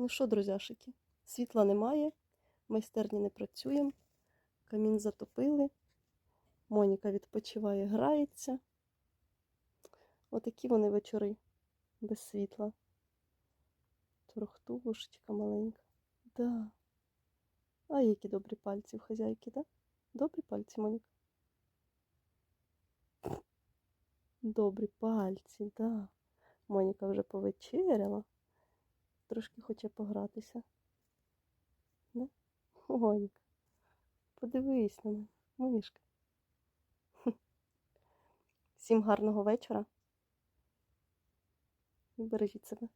Ну що, друзяшики, світла немає, майстерні не працюємо, камін затопили, Моніка відпочиває, грається. Отакі вони вечори без світла. Торохтушечка маленька. Да. А які добрі пальці в хазяйки, да? Добрі пальці, Моніка? Добрі пальці, да. Моніка вже повечеряла. Трошки хоче погратися. Да? Моніка, подивись на мене, мишка. Всім гарного вечора. І бережіть себе.